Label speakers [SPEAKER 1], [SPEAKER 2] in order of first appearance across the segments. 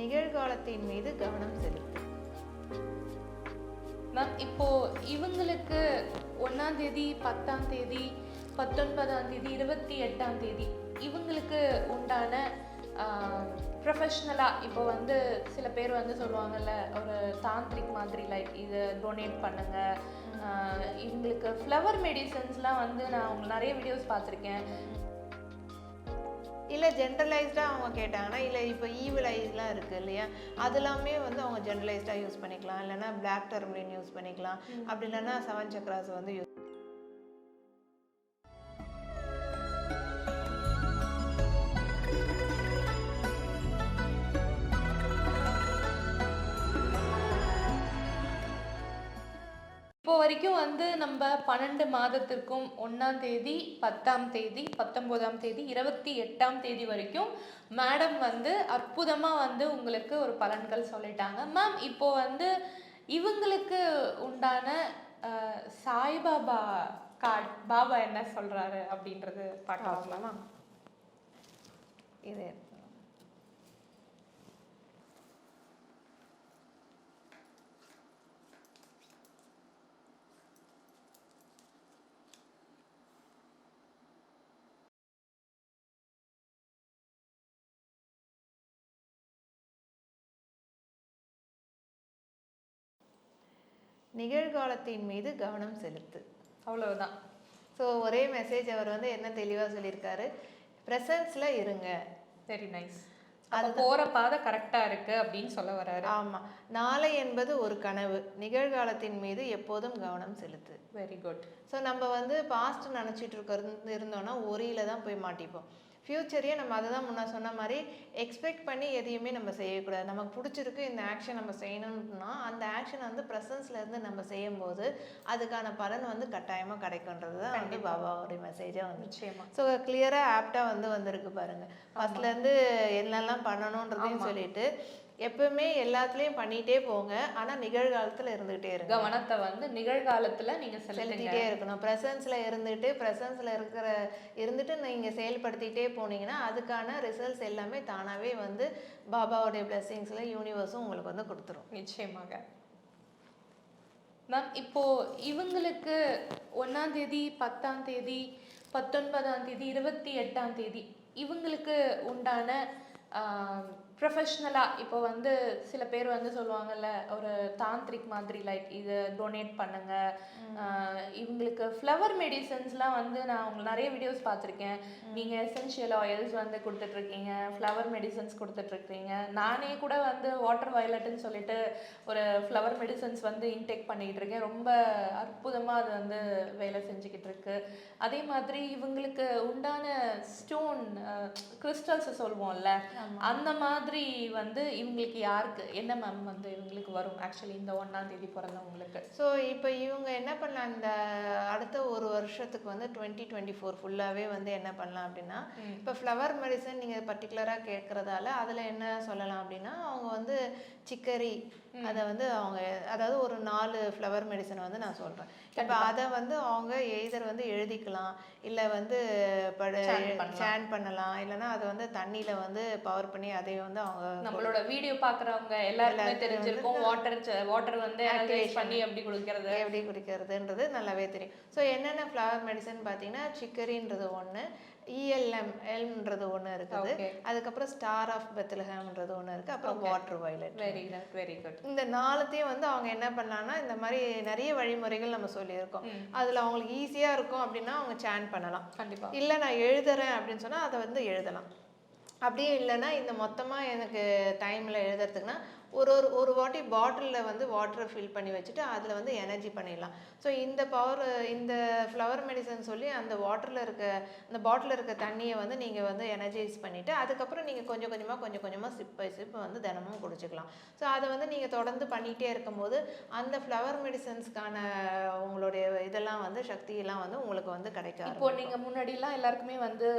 [SPEAKER 1] நிகழ்காலத்தின் மீது கவனம் செலுத்து மேம் இப்போ இவங்களுக்கு ஒன்னாம் தேதி பத்தாம் தேதி பத்தொன்பதாம் தேதி இருபத்தி எட்டாம் தேதி இவங்களுக்கு உண்டான ப்ரொஃபஷ்னலாக இப்போ வந்து சில பேர் வந்து சொல்லுவாங்கல்ல ஒரு தாந்திரிக் மாதிரி லைக் இதை டொனேட் பண்ணுங்கள் இவங்களுக்கு ஃப்ளவர் மெடிசன்ஸ்லாம் வந்து நான் அவங்க நிறைய வீடியோஸ் பார்த்துருக்கேன் இல்லை ஜென்ரலைஸ்டாக அவங்க கேட்டாங்கன்னா இல்லை இப்போ ஈவில் இருக்குது இல்லையா அதெல்லாமே வந்து அவங்க ஜென்ரலைஸ்டாக யூஸ் பண்ணிக்கலாம் இல்லைன்னா பிளாக் டர்மலின் யூஸ் பண்ணிக்கலாம் அப்படி இல்லைன்னா செவன் சக்ராஸ் வந்து யூஸ் இப்போ வரைக்கும் வந்து நம்ம பன்னெண்டு மாதத்திற்கும் ஒன்றாம் தேதி பத்தாம் தேதி பத்தொம்போதாம் தேதி இருபத்தி எட்டாம் தேதி வரைக்கும் மேடம் வந்து அற்புதமாக வந்து உங்களுக்கு ஒரு பலன்கள் சொல்லிட்டாங்க மேம் இப்போ வந்து இவங்களுக்கு உண்டான சாய்பாபா கார்ட் பாபா என்ன சொல்கிறாரு அப்படின்றது பார்க்கலாமா இது நிகழ்காலத்தின் மீது கவனம் செலுத்து அவ்வளவுதான் ஸோ ஒரே மெசேஜ் அவர் வந்து என்ன தெளிவாக சொல்லியிருக்காரு ப்ரெசன்ஸில் இருங்க வெரி நைஸ் அது போகிற பாதை கரெக்டாக இருக்குது அப்படின்னு சொல்ல வர்றாரு ஆமாம் நாளை என்பது ஒரு கனவு நிகழ்காலத்தின் மீது எப்போதும் கவனம் செலுத்து வெரி குட் ஸோ நம்ம வந்து பாஸ்ட் நினச்சிட்டு இருக்கிறது இருந்தோம்னா ஒரியில் தான் போய் மாட்டிப்போம் ஃப்யூச்சரையே நம்ம அதை தான் முன்னே சொன்ன மாதிரி எக்ஸ்பெக்ட் பண்ணி எதையுமே நம்ம செய்யக்கூடாது நமக்கு பிடிச்சிருக்கு இந்த ஆக்ஷன் நம்ம செய்யணும்னா அந்த ஆக்ஷனை வந்து ப்ரெசன்ஸ்லேருந்து நம்ம செய்யும்போது அதுக்கான பலன் வந்து கட்டாயமாக கிடைக்குன்றது தான் வந்து பாபாவுடைய மெசேஜாக வந்து நிச்சயமாக ஸோ கிளியராக ஆப்டாக வந்து வந்திருக்கு பாருங்கள் ஃபஸ்ட்லேருந்து என்னெல்லாம் பண்ணணுன்றதையும் சொல்லிட்டு எப்பவுமே எல்லாத்துலேயும் பண்ணிகிட்டே போங்க ஆனால் நிகழ்காலத்தில் இருந்துகிட்டே இருக்கு கவனத்தை வந்து நிகழ்காலத்தில் நீங்கள் செலுத்திகிட்டே இருக்கணும் ப்ரெசன்ஸில் இருந்துட்டு ப்ரெசன்ஸில் இருக்கிற இருந்துட்டு நீங்கள் செயல்படுத்திகிட்டே போனீங்கன்னா அதுக்கான ரிசல்ட்ஸ் எல்லாமே தானாகவே வந்து பாபாவுடைய பிளெஸ்ஸிங்ஸில் யூனிவர்ஸும் உங்களுக்கு வந்து கொடுத்துரும் நிச்சயமாக மேம் இப்போது இவங்களுக்கு ஒன்றாம் தேதி பத்தாம் தேதி பத்தொன்பதாம் தேதி இருபத்தி எட்டாம் தேதி இவங்களுக்கு உண்டான ப்ரொஃபஷ்னலாக இப்போ வந்து சில பேர் வந்து சொல்லுவாங்கல்ல ஒரு தாந்திரிக் மாதிரி லைக் இது டொனேட் பண்ணுங்க இவங்களுக்கு ஃப்ளவர் மெடிசன்ஸ்லாம் வந்து நான் உங்களுக்கு நிறைய வீடியோஸ் பார்த்துருக்கேன் நீங்கள் எசென்ஷியல் ஆயில்ஸ் வந்து கொடுத்துட்ருக்கீங்க ஃப்ளவர் மெடிசன்ஸ் கொடுத்துட்ருக்கீங்க நானே கூட வந்து வாட்டர் வயலட்னு சொல்லிட்டு ஒரு ஃப்ளவர் மெடிசன்ஸ் வந்து இன்டேக் பண்ணிக்கிட்டு இருக்கேன் ரொம்ப அற்புதமாக அது வந்து வேலை செஞ்சுக்கிட்டு இருக்கு அதே மாதிரி இவங்களுக்கு உண்டான ஸ்டோன் கிறிஸ்டல்ஸ் சொல்லுவோம்ல அந்த மாதிரி மாதிரி வந்து இவங்களுக்கு யாருக்கு என்ன மேம் வந்து இவங்களுக்கு வரும் ஆக்சுவலி இந்த ஒன்றாம் தேதி பிறந்தவங்களுக்கு ஸோ இப்போ இவங்க என்ன பண்ணலாம் இந்த அடுத்த ஒரு வருஷத்துக்கு வந்து டுவெண்ட்டி டுவெண்ட்டி ஃபோர் ஃபுல்லாகவே வந்து என்ன பண்ணலாம் அப்படின்னா இப்போ ஃப்ளவர் மெடிசன் நீங்கள் பர்டிகுலராக கேட்குறதால அதில் என்ன சொல்லலாம் அப்படின்னா அவங்க வந்து சிக்கரி அதை வந்து அவங்க அதாவது ஒரு நாலு ஃப்ளவர் மெடிசன் வந்து நான் சொல்கிறேன் இப்போ அதை வந்து அவங்க எய்தர் வந்து எழுதிக்கலாம் இல்லை வந்து பட சேன் பண்ணலாம் இல்லைன்னா அதை வந்து தண்ணியில் வந்து பவர் பண்ணி அதை வந்து அவங்க நம்மளோட வீடியோ பார்க்குறவங்க எல்லாருமே தெரிஞ்சிருக்கும் வாட்டர் வாட்டர் வந்து பண்ணி எப்படி குடிக்கிறது எப்படி குடிக்கிறதுன்றது நல்லாவே தெரியும் ஸோ என்னென்ன ஃப்ளவர் மெடிசன் பார்த்தீங்கன்னா சிக்கரின்றது ஒன்று இஎல்எம் e எல்ன்றது ஒன்று இருக்குது அதுக்கப்புறம் ஸ்டார் ஆஃப் பெத்லஹாம்ன்றது ஒன்று இருக்குது அப்புறம் water violet very good very good இந்த நாலுத்தையும் வந்து அவங்க என்ன பண்ணலான்னா இந்த மாதிரி நிறைய வழிமுறைகள் நம்ம சொல்லியிருக்கோம் அதில் அவங்களுக்கு ஈஸியாக இருக்கும் அப்படின்னா அவங்க சேன் பண்ணலாம் கண்டிப்பாக இல்லை நான் எழுதுறேன் அப்படின்னு சொன்னால் அதை வந்து எழுதலாம் அப்படியே இல்லைன்னா இந்த மொத்தமாக எனக்கு டைமில் எழுதுறதுக்குன்னா ஒரு ஒரு ஒரு வாட்டி பாட்டிலில் வந்து வாட்டரை ஃபில் பண்ணி வச்சுட்டு அதில் வந்து எனர்ஜி பண்ணிடலாம் ஸோ இந்த பவர் இந்த ஃப்ளவர் மெடிசன் சொல்லி அந்த வாட்டரில் இருக்க அந்த பாட்டிலில் இருக்க தண்ணியை வந்து நீங்கள் வந்து எனர்ஜைஸ் பண்ணிவிட்டு அதுக்கப்புறம் நீங்கள் கொஞ்சம் கொஞ்சமாக கொஞ்சம் கொஞ்சமாக சிப் பை சிப் வந்து தினமும் குடிச்சிக்கலாம் ஸோ அதை வந்து நீங்கள் தொடர்ந்து பண்ணிகிட்டே இருக்கும்போது அந்த ஃப்ளவர் மெடிசன்ஸ்க்கான உங்களுடைய இதெல்லாம் வந்து சக்தியெல்லாம் வந்து உங்களுக்கு வந்து கிடைக்கும் இப்போ நீங்கள் முன்னாடிலாம் எல்லாருக்குமே வந்து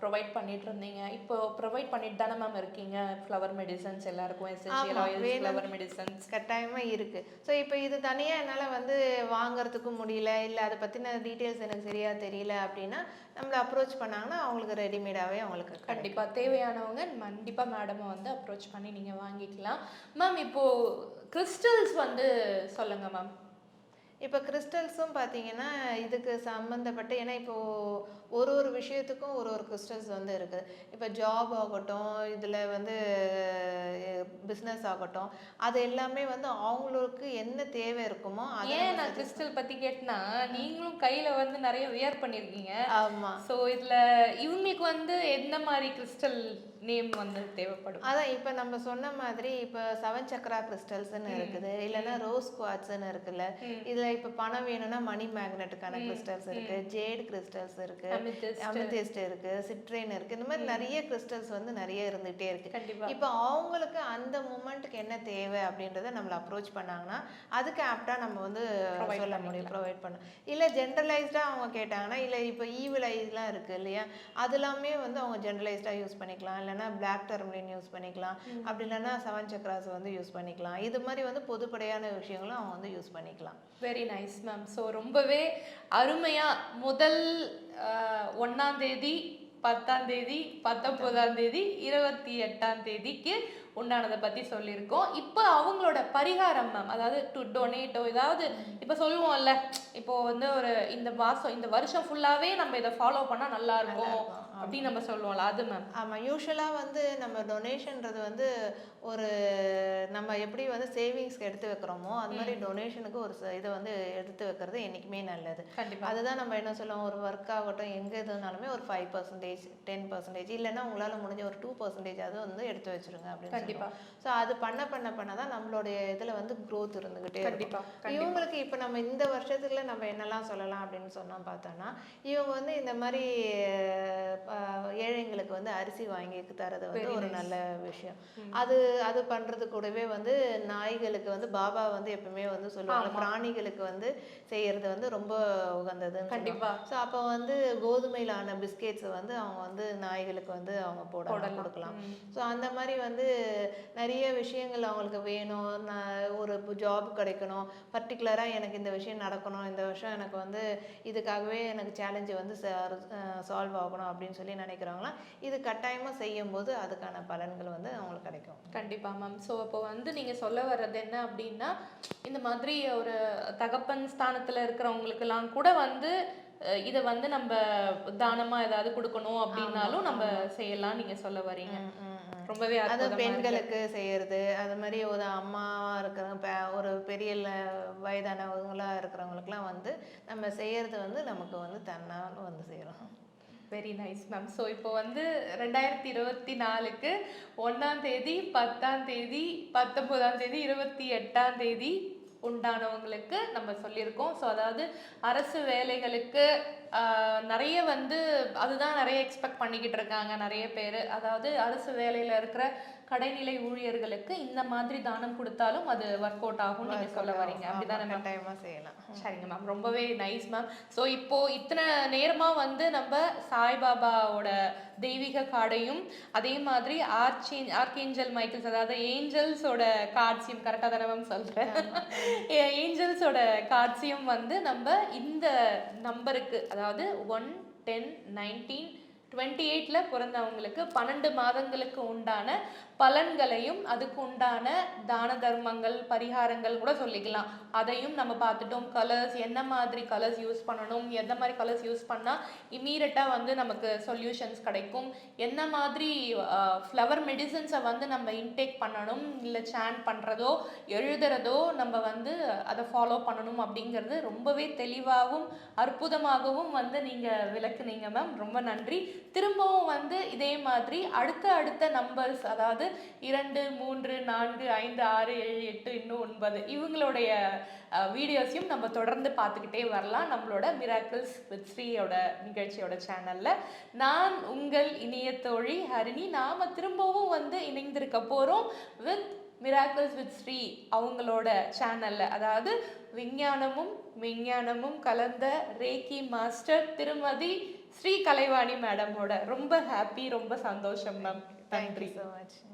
[SPEAKER 1] ப்ரொவைட் பண்ணிட்டு இருந்தீங்க இப்போ ப்ரொவைட் பண்ணிட்டு தானே மேம் இருக்கீங்க ஃப்ளவர் மெடிசன்ஸ் எல்லாருக்கும் எசென்ஷியல் ஆயில் ஃப்ளவர் மெடிசன்ஸ் கட்டாயமாக இருக்குது ஸோ இப்போ இது தனியாக என்னால் வந்து வாங்குறதுக்கு முடியல இல்லை அதை பற்றின டீட்டெயில்ஸ் எனக்கு சரியாக தெரியல அப்படின்னா நம்மளை அப்ரோச் பண்ணாங்கன்னா அவங்களுக்கு ரெடிமேடாகவே அவங்களுக்கு கண்டிப்பாக தேவையானவங்க கண்டிப்பாக மேடமை வந்து அப்ரோச் பண்ணி நீங்கள் வாங்கிக்கலாம் மேம் இப்போது கிறிஸ்டல்ஸ் வந்து சொல்லுங்கள் மேம் இப்போ கிறிஸ்டல்ஸும் பார்த்தீங்கன்னா இதுக்கு சம்மந்தப்பட்ட ஏன்னா இப்போது ஒரு ஒரு விஷயத்துக்கும் ஒரு ஒரு கிறிஸ்டல்ஸ் வந்து இருக்குது இப்போ ஜாப் ஆகட்டும் இதில் வந்து பிஸ்னஸ் ஆகட்டும் அது எல்லாமே வந்து அவங்களுக்கு என்ன தேவை இருக்குமோ ஏன் நான் கிறிஸ்டல் பற்றி கேட்டேன்னா நீங்களும் கையில் வந்து நிறைய வியர் பண்ணியிருக்கீங்க ஆமாம் ஸோ இதில் இவங்களுக்கு வந்து எந்த மாதிரி கிறிஸ்டல் நேம் வந்து தேவைப்படும் அதான் இப்போ நம்ம சொன்ன மாதிரி இப்போ செவன் சக்கரா கிறிஸ்டல்ஸ்னு இருக்குது இல்லைன்னா ரோஸ் குவாட்ஸ்னு இருக்குல்ல இதில் இப்போ பணம் வேணும்னா மணி மேக்னெட்டுக்கான கிறிஸ்டல்ஸ் இருக்கு ஜேட் கிறிஸ்டல்ஸ் இருக்கு அமித்திஸ்ட் இருக்கு சிட்ரேன் இருக்கு இந்த மாதிரி நிறைய கிறிஸ்டல்ஸ் வந்து நிறைய இருந்துகிட்டே இருக்கு இப்போ அவங்களுக்கு அந்த மூமெண்ட்டுக்கு என்ன தேவை அப்படின்றத நம்மளை அப்ரோச் பண்ணாங்கன்னா அதுக்கு ஆப்டாக நம்ம வந்து சொல்ல முடியும் ப்ரொவைட் பண்ணும் இல்லை ஜென்ரலைஸ்டாக அவங்க கேட்டாங்கன்னா இல்லை இப்போ ஈவில் e ஐஸ்லாம் இருக்குது இல்லையா அதெல்லாமே வந்து அவங்க ஜென்ரலைஸ்டாக யூஸ் பண்ணிக்கலாம் இல்லை இல்லைன்னா பிளாக் டர்மலின் யூஸ் பண்ணிக்கலாம் அப்படி இல்லைன்னா செவன் சக்ராஸ் வந்து யூஸ் பண்ணிக்கலாம் இது மாதிரி வந்து பொதுப்படையான விஷயங்களும் அவங்க வந்து யூஸ் பண்ணிக்கலாம் வெரி நைஸ் மேம் ஸோ ரொம்பவே அருமையாக முதல் ஒன்றாந்தேதி பத்தாம் தேதி பத்தொன்பதாம் தேதி இருபத்தி எட்டாம் தேதிக்கு உண்டானதை பற்றி சொல்லியிருக்கோம் இப்போ அவங்களோட பரிகாரம் மேம் அதாவது டு டொனேட்டோ ஏதாவது இப்போ சொல்லுவோம்ல இப்போ வந்து ஒரு இந்த மாதம் இந்த வருஷம் ஃபுல்லாகவே நம்ம இதை ஃபாலோ பண்ணால் நல்லா இருக்கும் அப்படின்னு நம்ம சொல்லுவோம்ல அது மேம் ஆமாம் யூஸ்வலாக வந்து நம்ம டொனேஷன்றது வந்து ஒரு நம்ம எப்படி வந்து சேவிங்ஸ்க்கு எடுத்து வைக்கிறோமோ அது மாதிரி டொனேஷனுக்கு ஒரு இதை வந்து எடுத்து வைக்கிறது என்றைக்குமே நல்லது கண்டிப்பாக அதுதான் நம்ம என்ன சொல்லுவோம் ஒரு ஒர்க் ஆகட்டும் எங்கே எதுனாலுமே ஒரு ஃபைவ் பர்சன்டேஜ் டென் பர்சன்டேஜ் இல்லைன்னா உங்களால் முடிஞ்ச ஒரு டூ பர்சன்டேஜ் அது வந்து எடுத்து வச்சுருங்க அப்படின்னு கண்டிப்பாக ஸோ அது பண்ண பண்ண பண்ண தான் நம்மளுடைய இதில் வந்து க்ரோத் இருந்துக்கிட்டே கண்டிப்பாக இவங்களுக்கு இப்போ நம்ம இந்த வருஷத்துக்குள்ள நம்ம என்னெல்லாம் சொல்லலாம் அப்படின்னு சொன்னால் பார்த்தோன்னா இவங்க வந்து இந்த மாதிரி ஏழைங்களுக்கு வந்து அரிசி வாங்கி தரது வந்து ஒரு நல்ல விஷயம் அது அது பண்றது கூடவே வந்து நாய்களுக்கு வந்து பாபா வந்து எப்பவுமே வந்து சொல்லுவாங்க பிராணிகளுக்கு வந்து செய்யறது வந்து ரொம்ப உகந்தது கண்டிப்பா ஸோ அப்போ வந்து கோதுமையிலான பிஸ்கெட்ஸ் வந்து அவங்க வந்து நாய்களுக்கு வந்து அவங்க போட கொடுக்கலாம் ஸோ அந்த மாதிரி வந்து நிறைய விஷயங்கள் அவங்களுக்கு வேணும் ஒரு ஜாப் கிடைக்கணும் பர்டிகுலராக எனக்கு இந்த விஷயம் நடக்கணும் இந்த வருஷம் எனக்கு வந்து இதுக்காகவே எனக்கு சேலஞ்சு வந்து சால்வ் ஆகணும் அப்படின்னு அப்படின்னு சொல்லி நினைக்கிறவங்களாம் இது கட்டாயமாக போது அதுக்கான பலன்கள் வந்து அவங்களுக்கு கிடைக்கும் கண்டிப்பாக மேம் ஸோ அப்போ வந்து நீங்கள் சொல்ல வர்றது என்ன அப்படின்னா இந்த மாதிரி ஒரு தகப்பன் ஸ்தானத்தில் இருக்கிறவங்களுக்கெல்லாம் கூட வந்து இதை வந்து நம்ம தானமா ஏதாவது கொடுக்கணும் அப்படின்னாலும் நம்ம செய்யலாம் நீங்க சொல்ல வரீங்க ரொம்பவே அது பெண்களுக்கு செய்யறது அது மாதிரி ஒரு அம்மாவா இருக்கிறவங்க ஒரு பெரிய வயதானவங்களா இருக்கிறவங்களுக்குலாம் வந்து நம்ம செய்யறது வந்து நமக்கு வந்து தன்னாலும் வந்து செய்யறோம் வெரி நைஸ் மேம் ஸோ இப்போ வந்து ரெண்டாயிரத்தி இருபத்தி நாலுக்கு ஒன்றாம் தேதி பத்தாம் தேதி பத்தொம்போதாம் தேதி இருபத்தி எட்டாம் தேதி உண்டானவங்களுக்கு நம்ம சொல்லியிருக்கோம் ஸோ அதாவது அரசு வேலைகளுக்கு நிறைய வந்து அதுதான் நிறைய எக்ஸ்பெக்ட் பண்ணிக்கிட்டு இருக்காங்க நிறைய பேர் அதாவது அரசு வேலையில் இருக்கிற கடைநிலை ஊழியர்களுக்கு இந்த மாதிரி தானம் கொடுத்தாலும் அது ஒர்க் அவுட் ஆகும் நீங்க சொல்ல வரீங்க அப்படிதான் மேம் செய்யலாம் சரிங்க மேம் ரொம்பவே நைஸ் மேம் ஸோ இப்போ இத்தனை நேரமா வந்து நம்ம சாய்பாபாவோட தெய்வீக கார்டையும் அதே மாதிரி ஆர்ச்சி ஆர்கேஞ்சல் மைக்கிள்ஸ் அதாவது ஏஞ்சல்ஸோட கார்ட்ஸையும் கரெக்டாக தானே மேம் சொல்கிறேன் ஏஞ்சல்ஸோட கார்ட்ஸையும் வந்து நம்ம இந்த நம்பருக்கு அதாவது ஒன் டென் நைன்டீன் டுவெண்ட்டி எயிட்டில் பிறந்தவங்களுக்கு பன்னெண்டு மாதங்களுக்கு உண்டான பலன்களையும் அதுக்கு உண்டான தான தர்மங்கள் பரிகாரங்கள் கூட சொல்லிக்கலாம் அதையும் நம்ம பார்த்துட்டோம் கலர்ஸ் என்ன மாதிரி கலர்ஸ் யூஸ் பண்ணணும் எந்த மாதிரி கலர்ஸ் யூஸ் பண்ணால் இமீடியட்டாக வந்து நமக்கு சொல்யூஷன்ஸ் கிடைக்கும் என்ன மாதிரி ஃப்ளவர் மெடிசன்ஸை வந்து நம்ம இன்டேக் பண்ணணும் இல்லை சேன் பண்ணுறதோ எழுதுறதோ நம்ம வந்து அதை ஃபாலோ பண்ணணும் அப்படிங்கிறது ரொம்பவே தெளிவாகவும் அற்புதமாகவும் வந்து நீங்கள் விளக்குனீங்க மேம் ரொம்ப நன்றி திரும்பவும் வந்து இதே மாதிரி அடுத்த அடுத்த நம்பர்ஸ் அதாவது அதாவது இரண்டு மூன்று நான்கு ஐந்து ஆறு ஏழு எட்டு இன்னும் ஒன்பது இவங்களுடைய வீடியோஸையும் நம்ம தொடர்ந்து பார்த்துக்கிட்டே வரலாம் நம்மளோட மிராக்கிள்ஸ் வித் ஸ்ரீயோட நிகழ்ச்சியோட சேனலில் நான் உங்கள் இணைய தோழி ஹரிணி நாம் திரும்பவும் வந்து இணைந்திருக்க போகிறோம் வித் மிராக்கிள்ஸ் வித் ஸ்ரீ அவங்களோட சேனலில் அதாவது விஞ்ஞானமும் விஞ்ஞானமும் கலந்த ரேக்கி மாஸ்டர் திருமதி ஸ்ரீ கலைவாணி மேடமோட ரொம்ப ஹாப்பி ரொம்ப சந்தோஷம் மேம் நன்றி ஸோ மச்